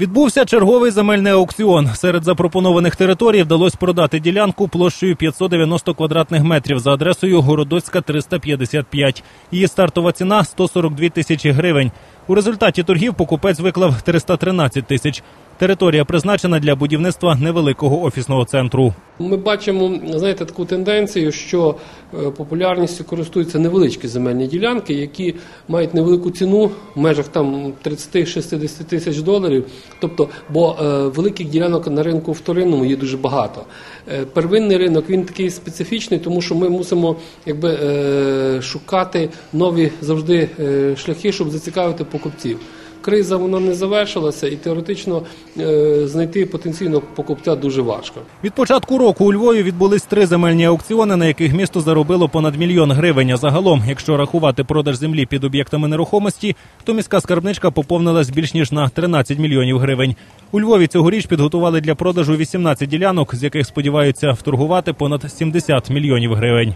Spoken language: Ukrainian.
Відбувся черговий земельний аукціон. Серед запропонованих територій вдалося продати ділянку площею 590 квадратних метрів за адресою Городоцька 355. Її стартова ціна 142 тисячі гривень. У результаті торгів покупець виклав 313 тисяч. Територія призначена для будівництва невеликого офісного центру. Ми бачимо, знаєте, таку тенденцію, що е, популярністю користуються невеличкі земельні ділянки, які мають невелику ціну в межах там 30-60 тисяч доларів. Тобто, бо е, великих ділянок на ринку вторинному є дуже багато. Е, первинний ринок він такий специфічний, тому що ми мусимо якби, шукати нові завжди шляхи, щоб зацікавити покупців. Криза вона не завершилася, і теоретично е, знайти потенційного покупця дуже важко. Від початку року у Львові відбулись три земельні аукціони, на яких місто заробило понад мільйон гривень. А загалом, якщо рахувати продаж землі під об'єктами нерухомості, то міська скарбничка поповнилась більш ніж на 13 мільйонів гривень. У Львові цьогоріч підготували для продажу 18 ділянок, з яких сподіваються вторгувати понад 70 мільйонів гривень.